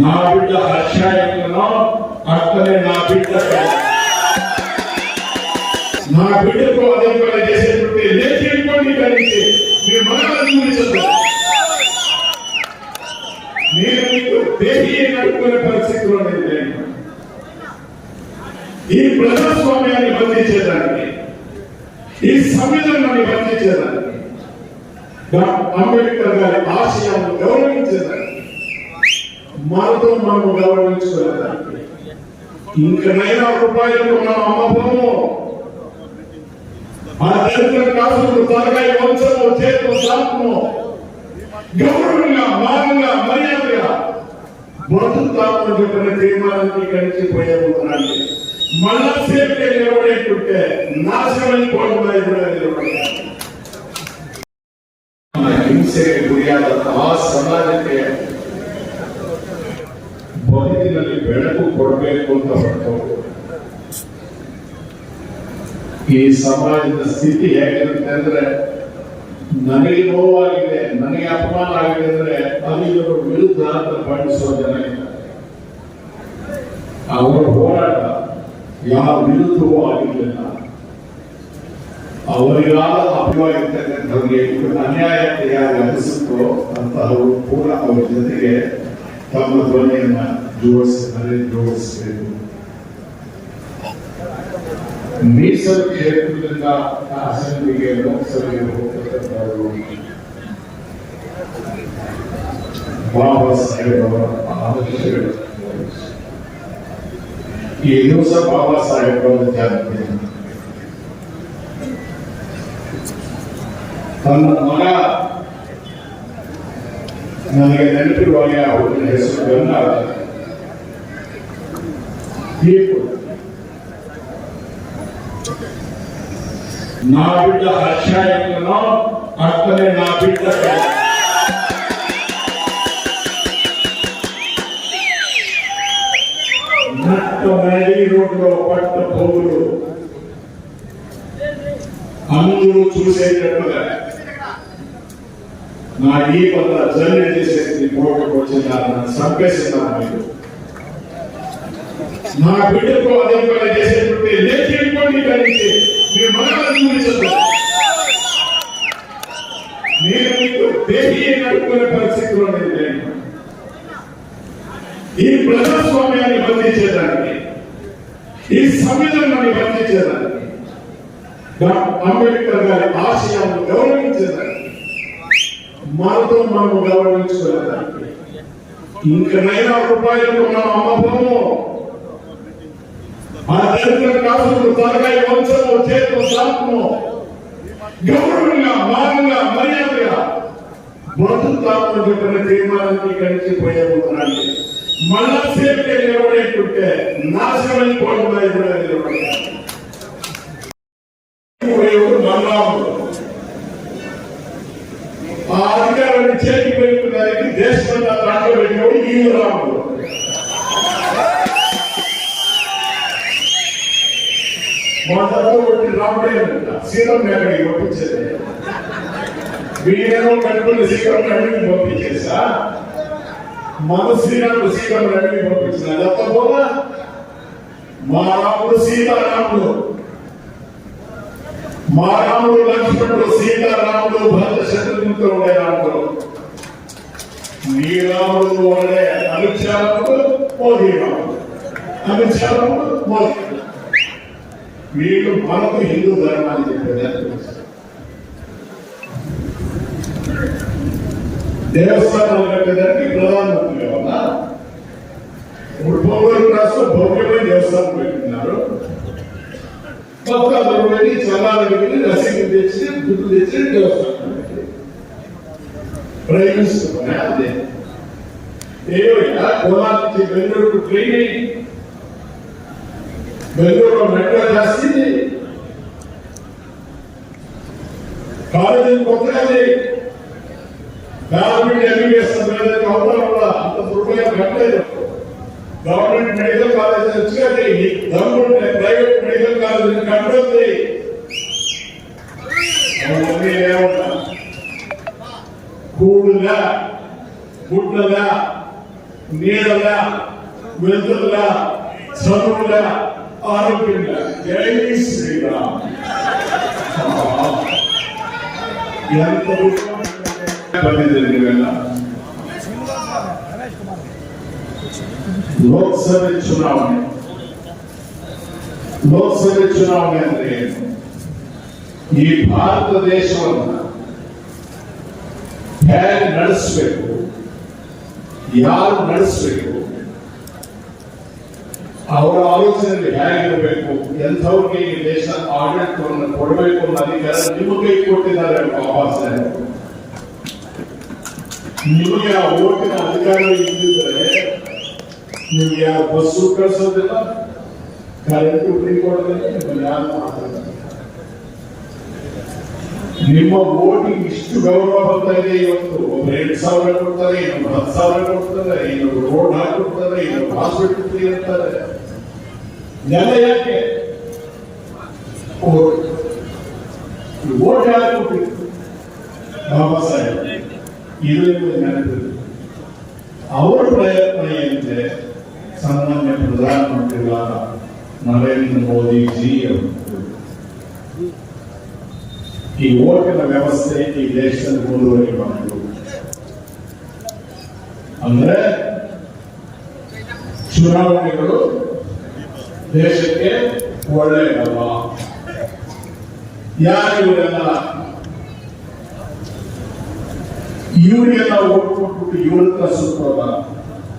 నా బిడ్డ హర్ష ఎట్లనో అట్లనే నా బిడ్డ. నా బిడ్డకు అదే పని చేసేటువంటి లేచేటువంటి కలిగితే మీ మనల్ని నేను మీకు దేహి నడుపుకునే పరిస్థితిలో నేను ఈ ప్రజాస్వామ్యాన్ని బంధించేదానికి ఈ సంవిధానాన్ని బంధించేదానికి డాక్టర్ అంబేద్కర్ గారి ఆశయాన్ని గౌరవించేదానికి మనతో మనం గౌరవించుకోలేదానికి ఇంకనైనా రూపాయలు మనం అమ్మబోము. ఆ దరిద్ర కాసులు తరగై వంశము చేతులు శాపము గౌరవంగా మానంగా మర్యాదగా బతుకుతామని చెప్పిన తీర్మానానికి గడిచిపోయాము మళ్ళా సేఫ్టీ నిలబడేటుంటే నాశనమైపోకుండా ಕೊಡಬೇಕು ಅಂತ ಹೊರಟವರು ಈ ಸಮಾಜದ ಸ್ಥಿತಿ ಹೇಗಿರುತ್ತೆ ಅಂದ್ರೆ ನನಗೆ ನೋವಾಗಿದೆ, ನನಗೆ ಅಪಮಾನ ಆಗಿದೆ ಅಂದ್ರೆ ಅಲ್ಲಿಯವರ ವಿರುದ್ಧ ಅಂತ ಬಣ್ಣಿಸುವ ಜನ ಅವರ ಹೋರಾಟ ಯಾವ ವಿರುದ್ಧವೂ ಆಗಿರಲಿಲ್ಲ. ಅವರಿಗಾದ ಅಭಿವಾಗಿರ್ತಕ್ಕಂಥವ್ರಿಗೆ ಅನ್ಯಾಯ ಯಾರು ಅನಿಸುತ್ತೋ ಅಂತಹವರು ಕೂಡ ಅವರ ಜೊತೆಗೆ ತಮ್ಮ ಧ್ವನಿಯನ್ನ ಜೋಡಿಸಿದರೆ ಜೋಡಿಸಬೇಕು ಮೀಸಲು ಕ್ಷೇತ್ರದಿಂದ ಅಸೆಂಬ್ಲಿಗೆ ಲೋಕಸಭೆಗೆ ಹೋಗ್ತಕ್ಕಂಥವರು ಬಾಬಾ ಸಾಹೇಬ್ ಅವರ ಆದರ್ಶಗಳು ಈ ದಿವಸ ಬಾಬಾ ಸಾಹೇಬ್ ಅವರ ಜಾಗೃತಿ ತನ್ನ ಮಗ ನನಗೆ ನೆನಪಿರುವಾಗ ಅವನ ಹೆಸರು ಗಂಗಾಧ ತೀರ್ಪು నా బిడ్డ హర్ష ఎట్లనో అట్లనే నా బిడ్డ నట్ట నడి రోడ్లో పట్ట పోగులు అందరూ చూసేటట్టుగా నా ఈ వల్ల జర్నీ చేసేది కోటకు వచ్చిన నన్ను చంపేస్తున్నారు మీరు నా బిడ్డకు అదే పని చేసేటువంటి లేచేటువంటి కలిగితే మీ మనల్ని చూపించదు. నేను మీకు దేహి నడుపుకునే పరిస్థితిలో నేను ఈ ప్రజాస్వామ్యాన్ని బంధించేదానికి ఈ సంవిధానాన్ని బంధించేదానికి అంబేద్కర్ గారి ఆశయాలను గౌరవించేదానికి మనతో మనం గౌరవించుకోలేదానికి ఇంకనైనా రూపాయలు మనం అమ్మబోము ఆ దరిద్ర కాసులు తలకాయ వంశము చేతులు శాపము గౌరవంగా మానంగా మర్యాదగా. బతుకుతామని చెప్పిన తీర్మానానికి గడిచిపోయేపోతున్నాండి మళ్ళా సేఫ్టీ నిలబడేటుంటే నాశనమైపోకుండా కూడా నిలబడాలి పోయేవాడు ఆ అధికారాన్ని చేతికి పెట్టుకున్నానికి దేశమంతా దాంట్లో పెట్టినప్పుడు ఈ రాముడు. మొదట ఒకటి రాముడే అంట సీతం పంపించేది వీరేమో కట్టుకుని పంపించేసా మన శ్రీరాముడు సీతం అడిగి పంపించిన అదంతా మా రాముడు సీతారాముడు మా రాముడు లక్ష్మణుడు సీతారాముడు భరత శత్రుఘ్నుతో ఉండే రాముడు మీ రాముడు వాడే అనుచారముడు మోదీ రాముడు అనుచారముడు మోదీ వీళ్ళు మనకు హిందూ ధర్మాన్ని చెప్పేది దేవస్థానాలు కట్టేదానికి ప్రధానమంత్రి కావాలా ఇప్పుడు పొంగోలు రాష్ట్రం భవ్యమైన దేవస్థానం పెట్టినారు. భక్తులు వెళ్ళి చల్లాలు వెళ్ళి రసీదు తెచ్చి గుర్తు తెచ్చి దేవస్థానం పెట్టారు. అదే. ఏమైనా కులానికి నుంచి ట్రైనింగ్ బెంగళూరులో మెట్రో రాసి కాలేజీ కొత్తగా గవర్నమెంట్ ఎంబీబీఎస్ అవసరం వల్ల అంత రూపాయలు కట్టలేదు గవర్నమెంట్ మెడికల్ కాలేజ్ వచ్చి గవర్నమెంట్ ప్రైవేట్ మెడికల్ కాలేజ్ కట్టొద్ది కూడుగా గుడ్లగా నీడగా వెలుతుల చదువుల ఆరోగ్యంగా జై శ్రీరామ్ ఎంత పద్దెనిమిది వేల ಲೋಕಸಭೆ ಚುನಾವಣೆ ಲೋಕಸಭೆ ಚುನಾವಣೆ ಅಂದ್ರೆ ಏನು ಈ ಭಾರತ ದೇಶವನ್ನ ಹೇಗೆ ನಡೆಸಬೇಕು ಯಾರು ನಡೆಸಬೇಕು ಅವರ ಆಲೋಚನೆಯಲ್ಲಿ ಹೇಗಿರಬೇಕು, ಎಂಥವ್ರಿಗೆ ಈ ದೇಶ ಆಡಳಿತವನ್ನು ಕೊಡಬೇಕು ಅನ್ನೋ ಅಧಿಕಾರ ನಿಮ್ಮ ಕೈ ಕೊಟ್ಟಿದ್ದಾರೆ ಬಾಬಾ ಸಾಹೇಬ್ ನಿಮಗೆ ಆ ಓಟಿನ ಅಧಿಕಾರ ಇದ್ದಿದ್ರೆ ನಿಮ್ಗೆ ಯಾವ ಬಸ್ಸು ಕಳಿಸೋದಿಲ್ಲ, ಕರೆಂಟು ಫ್ರೀ ಕೊಡೋದಿಲ್ಲ ಯಾರು. ನಿಮ್ಮ ಓಟಿಗೆ ಇಷ್ಟು ಗೌರವ ಬರ್ತಾ ಇದೆ ಇವತ್ತು, ಒಬ್ರು ಎಂಟು ಸಾವಿರ ಕೊಡ್ತಾರೆ, ಇನ್ನೊಬ್ರು ಹತ್ತು ಸಾವಿರ ಕೊಡ್ತಾರೆ, ಇನ್ನೊಬ್ರು ರೋಡ್ ಹಾಕೊಡ್ತಾರೆ ಇನ್ನೊಬ್ರು ಹಾಸ್ಪಿಟಲ್ ಫ್ರೀ ಇರ್ತಾರೆ ಎಲ್ಲ ಯಾಕೆ ಓಟ್ ಓಟ್ ಯಾರು ಕೊಟ್ಟಿತ್ತು ಬಾಬಾ ಸಾಹೇಬ್ ಇದು ನೆನಪಿದೆ ಅವರ ಪ್ರಯತ್ನ ಏನಿದೆ ಸನ್ಮಾನ್ಯ ಪ್ರಧಾನಮಂತ್ರಿಗಳಾದ ನರೇಂದ್ರ ಮೋದಿ ಜಿ ಅವರು ಈ ಓಟಿನ ವ್ಯವಸ್ಥೆ ಈ ದೇಶದಲ್ಲಿ ಮುಂದುವರಿಬಾರದು ಅಂದ್ರೆ ಚುನಾವಣೆಗಳು ದೇಶಕ್ಕೆ ಒಳ್ಳೆಯದಲ್ಲ ಯಾರು ಇವರೆಲ್ಲ ಇವರಿಗೆಲ್ಲ ಓಟ್ ಕೊಟ್ಬಿಟ್ಟು ಇವ್ರ ಹತ್ರ ಸುತ್ತೋದ